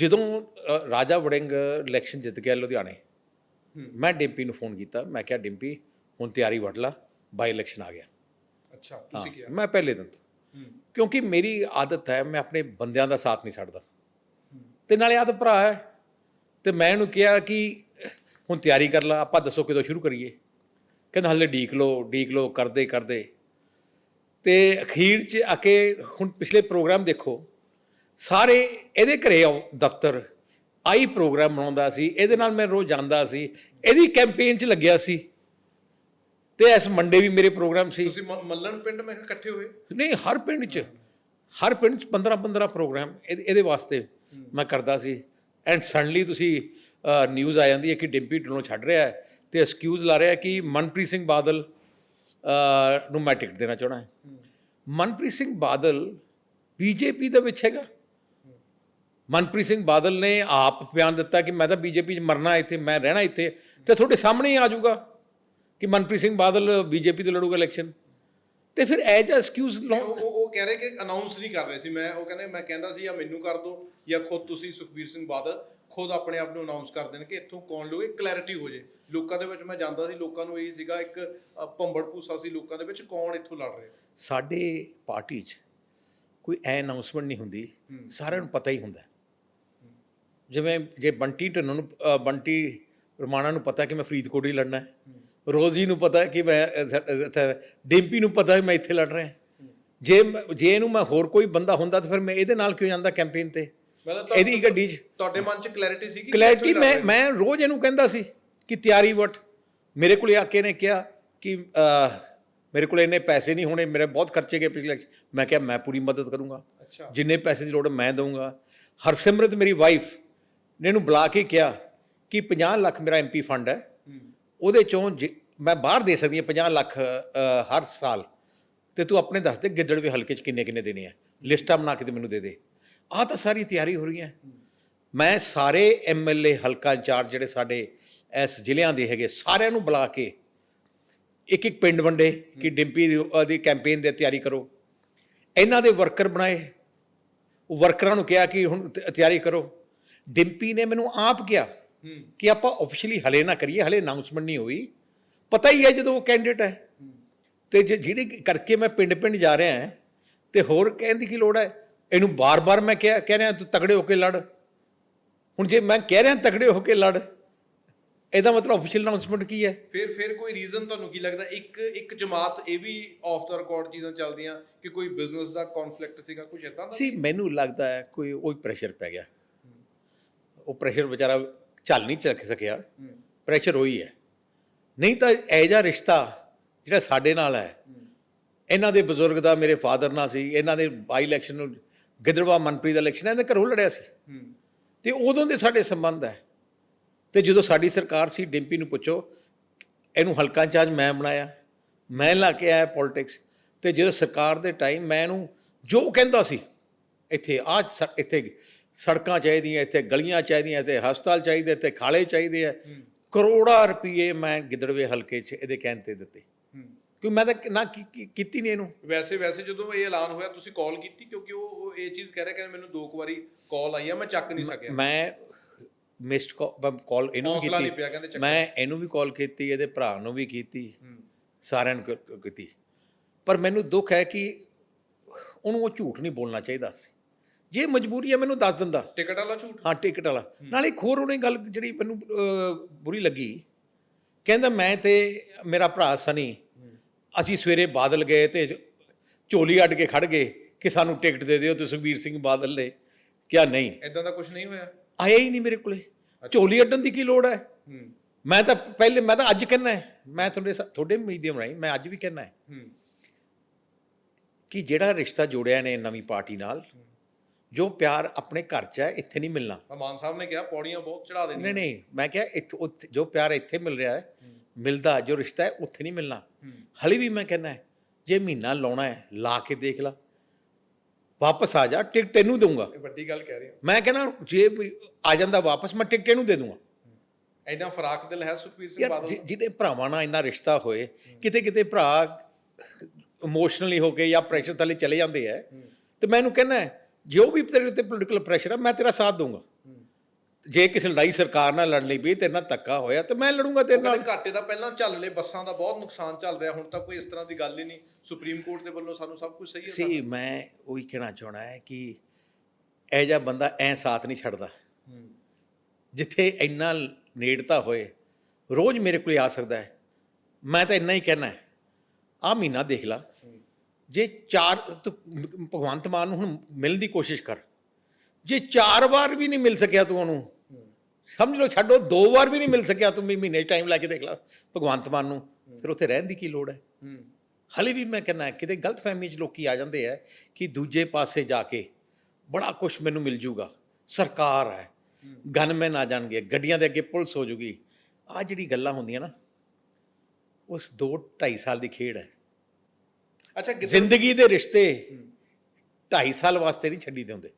ਜਦੋਂ ਰਾਜਾ ਵੜਿੰਗ ਇਲੈਕਸ਼ਨ ਜਿੱਤ ਗਿਆ ਲੁਧਿਆਣੇ ਮੈਂ ਡਿੰਪੀ ਨੂੰ ਫੋਨ ਕੀਤਾ। ਮੈਂ ਕਿਹਾ ਡਿੰਪੀ ਹੁਣ ਤਿਆਰੀ ਵੜ ਲਾ ਬਾਈ ਇਲੈਕਸ਼ਨ ਆ ਗਿਆ। ਅੱਛਾ ਤੁਸੀਂ ਕਿਹਾ। ਮੈਂ ਪਹਿਲੇ ਦਿਨ ਤੋਂ। ਕਿਉਂਕਿ ਮੇਰੀ ਆਦਤ ਹੈ ਮੈਂ ਆਪਣੇ ਬੰਦਿਆਂ ਦਾ ਸਾਥ ਨਹੀਂ ਛੱਡਦਾ। ਤੇ ਨਾਲੇ ਆਦਤ ਭਰਾ ਹੈ। ਤੇ ਮੈਂ ਇਹਨੂੰ ਕਿਹਾ ਕਿ ਹੁਣ ਤਿਆਰੀ ਕਰ ਲਾ ਆਪਾਂ ਦੱਸੋ ਕਦੋਂ ਸ਼ੁਰੂ ਕਰੀਏ? ਕਹਿੰਦਾ ਹਲੇ ਡੀਕ ਲੋ ਡੀਕ ਲੋ ਕਰਦੇ ਕਰਦੇ। ਤੇ ਅਖੀਰ 'ਚ ਆ ਕੇ ਹੁਣ ਪਿਛਲੇ ਪ੍ਰੋਗਰਾਮ ਦੇਖੋ ਸਾਰੇ ਇਹਦੇ ਘਰੇ ਆਓ ਦਫ਼ਤਰ ਆਈ ਪ੍ਰੋਗਰਾਮ ਬਣਾਉਂਦਾ ਸੀ ਇਹਦੇ ਨਾਲ ਮੈਂ ਰੋਜ਼ ਜਾਂਦਾ ਸੀ ਇਹਦੀ ਕੈਂਪੇਨ 'ਚ ਲੱਗਿਆ ਸੀ। ਤੇ ਇਸ ਮੰਡੇ ਵੀ ਮੇਰੇ ਪ੍ਰੋਗਰਾਮ ਸੀ। ਤੁਸੀਂ ਮੱਲਣ ਪਿੰਡ ਮੈਂ ਇਕੱਠੇ ਹੋਏ? ਨਹੀਂ ਹਰ ਪਿੰਡ 'ਚ ਹਰ ਪਿੰਡ 'ਚ 15 15 ਪ੍ਰੋਗਰਾਮ ਇਹਦੇ ਵਾਸਤੇ ਮੈਂ ਕਰਦਾ ਸੀ। ਐਂਡ ਸਡਨਲੀ ਤੁਸੀਂ ਨਿਊਜ਼ ਆ ਜਾਂਦੀ ਹੈ ਕਿ ਡਿੰਪੀ ਢਿੱਲੋਂ ਛੱਡ ਰਿਹਾ ਹੈ ਤੇ ਐਕਸਕਿਊਜ਼ ਲਾ ਰਿਹਾ ਕਿ ਮਨਪ੍ਰੀਤ ਸਿੰਘ ਬਾਦਲ ਨੂੰ ਮੈਂ ਟਿਕਟ ਦੇਣਾ ਚਾਹਣਾ ਹੈ। ਮਨਪ੍ਰੀਤ ਸਿੰਘ ਬਾਦਲ ਬੀਜੇਪੀ ਦੇ ਵਿੱਚ ਹੈਗਾ। ਮਨਪ੍ਰੀਤ ਸਿੰਘ ਬਾਦਲ ਨੇ ਆਪ ਬਿਆਨ ਦਿੱਤਾ ਕਿ ਮੈਂ ਤਾਂ ਬੀਜੇਪੀ 'ਚ ਮਰਨਾ ਇੱਥੇ ਮੈਂ ਰਹਿਣਾ ਇੱਥੇ ਤੇ ਤੁਹਾਡੇ ਸਾਹਮਣੇ ਹੀ ਆ ਜਾਊਗਾ ਕਿ ਮਨਪ੍ਰੀਤ ਸਿੰਘ ਬਾਦਲ ਬੀਜੇਪੀ ਤੋਂ ਲੜੂਗਾ ਇਲੈਕਸ਼ਨ। ਤੇ ਫਿਰ ਐਜ ਐਕਸਕਿਊਜ਼ ਉਹ ਉਹ ਉਹ ਕਹਿ ਰਹੇ ਕਿ ਅਨਾਉਂਸ ਨਹੀਂ ਕਰ ਰਹੇ ਸੀ। ਮੈਂ ਉਹ ਕਹਿੰਦੇ ਮੈਂ ਕਹਿੰਦਾ ਸੀ ਜਾਂ ਮੈਨੂੰ ਕਰ ਦਿਓ ਜਾਂ ਖੁਦ ਤੁਸੀਂ ਸੁਖਬੀਰ ਸਿੰਘ ਬਾਦਲ ਖੁਦ ਆਪਣੇ ਆਪ ਨੂੰ ਅਨਾਉਂਸ ਕਰ ਦੇਣ ਕਿ ਇੱਥੋਂ ਕੌਣ ਲੋਗੇ ਕਲੈਰਿਟੀ ਹੋ ਜੇ। ਲੋਕਾਂ ਦੇ ਵਿੱਚ ਮੈਂ ਜਾਂਦਾ ਸੀ ਲੋਕਾਂ ਨੂੰ ਇਹੀ ਸੀਗਾ ਇੱਕ ਭੰਬੜ ਭੂਸਾ ਸੀ ਲੋਕਾਂ ਦੇ ਵਿੱਚ ਕੌਣ ਇੱਥੋਂ ਲੜ ਰਿਹਾ। ਸਾਡੇ ਪਾਰਟੀ 'ਚ ਕੋਈ ਐ ਅਨਾਉਂਸਮੈਂਟ ਨਹੀਂ ਹੁੰਦੀ। ਸਾਰਿਆਂ ਨੂੰ ਪਤਾ ਹੀ ਹੁੰਦਾ। ਜਿਵੇਂ ਜੇ ਬੰਟੀ ਢਿੱਲੋਂ ਨੂੰ ਅ, ਬੰਟੀ ਰਮਾਣਾ ਨੂੰ ਪਤਾ ਕਿ ਮੈਂ ਫਰੀਦਕੋਟ ਹੀ ਲੜਨਾ ਹੈ ਰੋਜ਼ੀ ਨੂੰ ਪਤਾ ਕਿ ਮੈਂ ਇੱਥੇ- ਇੱਥੇ- ਡਿੰਪੀ ਨੂੰ ਪਤਾ ਕਿ ਮੈਂ ਇੱਥੇ ਲੜ ਰਿਹਾ ਜੇ ਮੈਂ- ਜੇ ਇਹਨੂੰ ਮੈਂ ਹੋਰ ਕੋਈ ਬੰਦਾ ਹੁੰਦਾ ਤਾਂ ਫਿਰ ਮੈਂ ਇਹਦੇ ਨਾਲ ਕਿਉਂ ਜਾਂਦਾ ਕੈਂਪੇਨ ਤੇ? ਮਤਲਬ ਤਾਂ- ਇਹਦੀ ਗੱਡੀ 'ਚ ਤੁਹਾਡੇ ਮਨ 'ਚ ਕਲੈਰਿਟੀ ਸੀ ਕਿ ਕਲੈਰਿਟੀ ਮੈਂ? ਮੈਂ ਰੋਜ਼ ਇਹਨੂੰ ਕਹਿੰਦਾ ਸੀ ਕਿ ਤਿਆਰੀ ਵਟ। ਮੇਰੇ ਕੋਲੇ ਆ ਕੇ ਨੇ ਕਿਹਾ ਕਿ ਅਹ, ਮੇਰੇ ਕੋਲੇ ਇੰਨੇ ਪੈਸੇ ਨਹੀਂ ਹੋਣੇ ਮੇਰੇ ਬਹੁਤ ਖਰਚੇ ਗਏ ਪਿਛਲੇ election। ਮੈਂ ਕਿਹਾ ਮੈਂ ਪੂਰੀ ਮਦਦ ਕਰੂੰਗਾ। ਅੱਛਾ। ਜਿੰਨੇ ਪੈਸੇ ਦੀ ਲੋੜ ਹੈ ਮੈਂ ਦਊਂਗਾ। ਹਰਸਿਮਰਤ ਮੇਰੀ ਵਾਈਫ ਨੇ ਇਹਨੂੰ ਬੁਲਾ ਕੇ ਕਿਹਾ ਕਿ 50 ਲੱਖ ਮੇਰਾ ਐਮਪੀ ਫੰਡ ਹੈ। ਉਹਦੇ ਚੋਂ ਜੇ- ਮੈਂ ਬਾਹਰ ਦੇ ਸਕਦੀ ਹਾਂ 50 ਲੱਖ ਹਰ ਸਾਲ। ਤੇ ਤੂੰ ਆਪਣੇ ਦੱਸ ਦੇ ਗਿੱਦੜਵੇ ਹਲਕੇ 'ਚ ਕਿੰਨੇ ਕਿੰਨੇ ਦੇਣੇ ਆ। ਲਿਸਟਾਂ ਬਣਾ ਕੇ ਤੇ ਮੈਨੂੰ ਦੇ ਦੇ। ਆਹ ਤਾਂ ਸਾਰੀ ਤਿਆਰੀ ਹੋ ਰਹੀ ਹੈ ਮੈਂ ਸਾਰੇ ਐਮਐਲਏ ਹਲਕਾ ਇੰਚਾਰਜ ਜਿਹੜੇ ਸਾਡੇ ਇਸ ਜ਼ਿਲ੍ਹਿਆਂ ਦੇ ਹੈਗੇ, ਸਾਰਿਆਂ ਨੂੰ ਬੁਲਾ ਕੇ ਇੱਕ ਇੱਕ ਪਿੰਡ ਵੰਡੇ ਕਿ ਡਿੰਪੀ ਦੀ- ਕੈਂਪੇਨ ਦੀ ਤਿਆਰੀ ਕਰੋ। ਇਹਨਾਂ ਦੇ ਵਰਕਰ ਬਣਾਏ। ਵਰਕਰਾਂ ਨੂੰ ਕਿਹਾ ਕਿ ਹੁਣ ਤਿਆਰੀ ਕਰੋ। ਡਿੰਪੀ ਨੇ ਮੈਨੂੰ ਆਪ ਕਿਹਾ ਕਿ ਆਪਾਂ ਆਫੀਸ਼ੀਅਲੀ ਹਲੇ ਨਾ ਕਰੀਏ ਹਲੇ ਅਨਾਉਂਸਮੈਂਟ ਨਹੀਂ ਹੋਈ। ਪਤਾ ਹੀ ਹੈ ਜਦੋਂ ਉਹ ਕੈਂਡੀਡੇਟ ਹੈ। ਤੇ ਜੇ ਜਿਹੜੀ ਕਰਕੇ ਮੈਂ ਪਿੰਡ ਪਿੰਡ ਜਾ ਰਿਹਾ ਹਾਂ ਤੇ ਹੋਰ ਕਹਿਣ ਦੀ ਕੀ ਲੋੜ ਹੈ? ਇਹਨੂੰ ਬਾਰ-ਬਾਰ ਮੈਂ ਕਿਹਾ ਕਹਿ ਰਿਹਾ ਤੂੰ ਤਗੜੇ ਹੋ ਕੇ ਲੜ। ਹੁਣ ਜੇ ਮੈਂ ਕਹਿ ਰਿਹਾ ਤਗੜੇ ਹੋ ਕੇ ਲੜ ਇਹਦਾ ਮਤਲਬ ਆਫੀਸ਼ੀਅਲ ਅਨਾਉਂਸਮੈਂਟ ਕੀ ਹੈ? ਫਿਰ ਫਿਰ ਕੋਈ ਰੀਜ਼ਨ ਤੁਹਾਨੂੰ ਕੀ ਲੱਗਦਾ? ਇੱਕ ਇੱਕ ਜਮਾਤ ਇਹ ਵੀ ਆਫ ਦਾ ਰਿਕਾਰਡ ਚੀਜ਼ਾਂ ਚੱਲਦੀਆਂ ਕਿ ਕੋਈ ਬਿਜ਼ਨਸ ਦਾ ਕਨਫਲਿਕਟ ਸੀਗਾ ਕੁਝ ਇਦਾਂ ਦਾ ਸੀ ਮੈਨੂੰ ਲੱਗਦਾ ਹੈ ਕੋਈ ਉਹ ਪ੍ਰੈਸ਼ਰ ਪੈ ਗਿਆ। ਉਹ ਪ੍ਰੈਸ਼ਰ ਵਿਚਾਰਾ ਝੱਲ ਨਹੀਂ ਚੱਕ ਸਕਿਆ। ਪ੍ਰੈਸ਼ਰ ਹੋਈ ਹੈ। ਨਹੀਂ ਤਾਂ ਇਹ ਜਿਹਾ ਰਿਸ਼ਤਾ ਜਿਹੜਾ ਸਾਡੇ ਨਾਲ ਹੈ ਇਹਨਾਂ ਦੇ ਬਜ਼ੁਰਗ ਦਾ ਮੇਰੇ ਫਾਦਰ ਨਾਲ ਸੀ ਇਹਨਾਂ ਦੇ ਬਾਈ ਇਲੈਕਸ਼ਨ ਨੂੰ ਗਿੱਦੜਵਾ ਮਨਪ੍ਰੀਤ ਦਾ ਇਲੈਕਸ਼ਨ ਇਹਨਾਂ ਦੇ ਘਰੋਂ ਲੜਿਆ ਸੀ। ਤੇ ਉਦੋਂ ਦੇ ਸਾਡੇ ਸੰਬੰਧ ਹੈ। ਤੇ ਜਦੋਂ ਸਾਡੀ ਸਰਕਾਰ ਸੀ ਡਿੰਪੀ ਨੂੰ ਪੁੱਛੋ ਇਹਨੂੰ ਹਲਕਾ ਇੰਚਾਰਜ ਮੈਂ ਬਣਾਇਆ ਮੈਂ ਲਾ ਕੇ ਆਇਆ ਪੋਲਿਟਿਕਸ ਤੇ ਜਦੋਂ ਸਰਕਾਰ ਦੇ ਟਾਈਮ ਮੈਂ ਇਹਨੂੰ ਜੋ ਕਹਿੰਦਾ ਸੀ ਇੱਥੇ ਆ ਇੱਥੇ ਸੜਕਾਂ ਚਾਹੀਦੀਆਂ ਇੱਥੇ ਗਲੀਆਂ ਚਾਹੀਦੀਆਂ ਇੱਥੇ ਹਸਪਤਾਲ ਚਾਹੀਦੇ ਇੱਥੇ ਖਾਲੇ ਚਾਹੀਦੇ ਆ। ਕਰੋੜਾਂ ਰੁਪਏ ਮੈਂ ਗਿੱਦੜਵੇ ਹਲਕੇ 'ਚ ਇਹਦੇ ਕਹਿਣ ਤੇ ਦਿੱਤੇ। ਕਿਉਂ ਮੈਂ ਤਾਂ ਨਾ ਕੀਤੀ ਨਹੀਂ ਇਹਨੂੰ। ਵੈਸੇ ਵੈਸੇ ਜਦੋਂ ਇਹ ਐਲਾਨ ਹੋਇਆ ਤੁਸੀਂ ਕਾਲ ਕੀਤੀ? ਕਿਉਂਕਿ ਉਹ ਇਹ ਚੀਜ਼ ਕਹਿ ਰਿਹਾ ਕਿ ਮੈਨੂੰ ਦੋ ਕੁ ਵਾਰੀ ਕਾਲ ਆਈ ਆ ਮੈਂ ਚੱਕ ਨਹੀਂ ਸਕਿਆ। ਮੈਂ ਮਿਸਡ ਕਾਲ ਇਹਨੂੰ ਕੀਤੀ। ਮੈਂ ਇਹਨੂੰ ਵੀ ਕਾਲ ਕੀਤੀ ਇਹਦੇ ਭਰਾ ਨੂੰ ਵੀ ਕੀਤੀ ਸਾਰਿਆਂ ਨੂੰ ਕੀਤੀ। ਪਰ ਮੈਨੂੰ ਦੁੱਖ ਹੈ ਕਿ ਉਹਨੂੰ ਉਹ ਝੂਠ ਨਹੀਂ ਬੋਲਣਾ ਚਾਹੀਦਾ ਸੀ। ਜੇ ਮਜਬੂਰੀ ਹੈ ਮੈਨੂੰ ਦੱਸ ਦਿੰਦਾ। ਟਿਕਟ ਵਾਲਾ ਝੂਠ? ਹਾਂ ਟਿਕਟ ਵਾਲਾ। ਨਾਲੇ ਇੱਕ ਹੋਰ ਉਹਨੇ ਗੱਲ ਜਿਹੜੀ ਮੈਨੂੰ ਬੁਰੀ ਲੱਗੀ। ਕਹਿੰਦਾ ਮੈਂ ਤੇ ਮੇਰਾ ਭਰਾ ਸਨੀ ਅਸੀਂ ਸਵੇਰੇ ਬਾਦਲ ਗਏ ਤੇ ਝੋਲੀ ਅੱਡ ਕੇ ਖੜ ਗਏ ਕਿ ਸਾਨੂੰ ਟਿਕਟ ਦੇ ਦਿਓ ਤੇ ਸੁਖਬੀਰ ਸਿੰਘ ਬਾਦਲ ਨੇ ਕਿਹਾ ਨਹੀਂ। ਇਦਾਂ ਦਾ ਕੁਝ ਨਹੀਂ ਹੋਇਆ? ਆਇਆ ਹੀ ਨਹੀਂ ਮੇਰੇ ਕੋਲੇ। ਝੋਲੀ ਅੱਡਣ ਦੀ ਕੀ ਲੋੜ ਹੈ? ਮੈਂ ਤਾਂ ਪਹਿਲੇ ਮੈਂ ਤਾਂ ਅੱਜ ਕਹਿਣਾ ਹੈ। ਮੈਂ ਤੁਹਾਡੇ ਤੁਹਾਡੇ ਮੀਡੀਅਮ ਰਾਹੀਂ ਮੈਂ ਅੱਜ ਵੀ ਕਹਿਣਾ ਹੂੰ ਕਿ ਜਿਹੜਾ ਰਿਸ਼ਤਾ ਜੋੜਿਆ ਨੇ ਨਵੀਂ ਪਾਰਟੀ ਨਾਲ ਜੋ ਪਿਆਰ ਆਪਣੇ ਘਰ 'ਚ ਹੈ ਇੱਥੇ ਨਹੀਂ ਮਿਲਣਾ। ਮਾਨ ਸਾਹਿਬ ਨੇ ਕਿਹਾ ਪੌੜੀਆਂ ਬਹੁਤ ਚੜਾ ਦੇਣੀਆਂ ਨਹੀਂ ਨਹੀਂ ਮੈਂ ਕਿਹਾ ਇੱਥੇ ਉੱਥੇ- ਜੋ ਪਿਆਰ ਇੱਥੇ ਮਿਲ ਰਿਹਾ ਹੈ ਮਿਲਦਾ ਜੋ ਰਿਸ਼ਤਾ ਹੈ ਉੱਥੇ ਨਹੀਂ ਮਿਲਣਾ। ਹਲੇ ਵੀ ਮੈਂ ਕਹਿਣਾ ਹੈ ਜੇ ਮਹੀਨਾ ਲਾਉਣਾ ਹੈ ਲਾ ਕੇ ਦੇਖ ਲਾ। ਵਾਪਸ ਆ ਜਾ ਟਿਕਟ ਤੈਨੂੰ ਦਊਂਗਾ। ਇਹ ਵੱਡੀ ਗੱਲ ਕਹਿ ਰਹੇ ਹੋ। ਮੈਂ ਕਹਿੰਦਾ ਜੇ ਵੀ ਆ ਜਾਂਦਾ ਵਾਪਸ ਮੈਂ ਟਿਕਟ ਇਹਨੂੰ ਦੇ ਦੂੰਗਾ ਐਡਾ ਫਰਾਕ ਦਿਲ ਹੈ ਸੁਖਬੀਰ ਸਿੰਘ ਯਾਰ ਬਾਦਲ ਜਿ- ਜਿਹਦੇ ਭਰਾਵਾਂ ਨਾਲ ਇੰਨਾ ਰਿਸ਼ਤਾ ਹੋਏ ਕਿਤੇ ਕਿਤੇ ਭਰਾ ਇਮੋਸ਼ਨਲੀ ਹੋ ਕੇ ਜਾਂ ਪ੍ਰੈਸ਼ਰ ਥੱਲੇ ਚਲੇ ਜਾਂਦੇ ਆ ਤੇ ਮੈਂ ਇਹਨੂੰ ਕਹਿੰਦਾ ਜੋ ਵੀ ਤੇਰੇ ਉੱਤੇ ਪੋਲੀਟੀਕਲ ਪ੍ਰੈਸ਼ਰ ਹੈ ਮੈਂ ਤੇਰਾ ਸਾਥ ਦਊਂਗਾ। ਹੂੰ ਜੇ ਕਿਸੇ ਲੜਾਈ ਸਰਕਾਰ ਨਾਲ ਲੜਨੀ ਪਈ ਤੇਰੇ ਨਾਲ ਧੱਕਾ ਹੋਇਆ ਤੇ ਮੈਂ ਲੜੂੰਗਾ ਤੇਰੇ ਨਾਲ। ਘਾਟੇ ਦਾ ਪਹਿਲਾਂ ਚੱਲ ਲਏ ਬੱਸਾਂ ਦਾ ਬਹੁਤ ਨੁਕਸਾਨ ਚੱਲ ਰਿਹਾ ਹੁਣ ਤਾਂ ਕੋਈ ਇਸ ਤਰ੍ਹਾਂ ਦੀ ਗੱਲ ਹੀ ਨਹੀਂ। ਸੁਪਰੀਮ ਕੋਰਟ ਦੇ ਵੱਲੋਂ ਸਾਨੂੰ ਸਭ ਕੁਝ ਸਹੀ ਹੈ ਸੀ ਮੈਂ ਉਹੀ ਕਹਿਣਾ ਚਾਹਣਾ ਹੈ ਕਿ ਇਹ ਜਿਹਾ ਬੰਦਾ ਐ ਸਾਥ ਨਹੀਂ ਛੱਡਦਾ। ਜਿੱਥੇ ਇੰਨਾ ਨੇੜਤਾ ਹੋਏ ਰੋਜ਼ ਮੇਰੇ ਕੋਲ ਆ ਸਕਦਾ ਹੈ। ਮੈਂ ਤਾਂ ਇੰਨਾ ਹੀ ਕਹਿਣਾ ਹੈ। ਆ ਮਹੀਨਾ ਦੇਖ ਲਾ। ਜੇ ਚਾਰ ਤੂੰ ਭਗਵੰਤ ਮਾਨ ਨੂੰ ਹੁਣ ਮਿਲਣ ਦੀ ਕੋਸ਼ਿਸ਼ ਕਰ। ਜੇ ਚਾਰ ਵਾਰ ਵੀ ਨਹੀਂ ਮਿਲ ਸਕਿਆ ਤੂੰ ਉਹਨੂੰ ਸਮਝ ਲਓ ਛੱਡੋ ਦੋ ਵਾਰ ਵੀ ਨਹੀਂ ਮਿਲ ਸਕਿਆ ਤੂੰ ਮਹੀਨੇ ਟਾਈਮ ਲੈ ਕੇ ਦੇਖ ਲਾ ਭਗਵੰਤ ਮਾਨ ਨੂੰ ਫਿਰ ਉੱਥੇ ਰਹਿਣ ਦੀ ਕੀ ਲੋੜ ਹੈ? ਹੂੰ। ਹਲੇ ਵੀ ਮੈਂ ਕਹਿੰਦਾ ਕਿਤੇ ਗਲਤ ਫਹਿਮੀ 'ਚ ਲੋਕੀ ਆ ਜਾਂਦੇ ਆ ਕਿ ਦੂਜੇ ਪਾਸੇ ਜਾ ਕੇ ਬੜਾ ਕੁਝ ਮੈਨੂੰ ਮਿਲ ਜੂਗਾ। ਸਰਕਾਰ ਹੈ ਗਨਮੈਨ ਆ ਜਾਣਗੇ ਗੱਡੀਆਂ ਦੇ ਅੱਗੇ ਪੁਲਿਸ ਹੋ ਜੂਗੀ। ਆ ਜਿਹੜੀ ਗੱਲਾਂ ਹੁੰਦੀਆਂ ਨਾ ਉਸ 2 2.5 ਸਾਲ ਦੀ ਖੇਡ ਹੈ। ਅੱਛਾ ਜ਼ਿੰਦਗੀ ਦੇ ਰਿਸ਼ਤੇ 2.5 ਸਾਲ ਵਾਸਤੇ ਨਹੀਂ ਛੱਡੀ ਦੇ ਹੁੰਦੇ।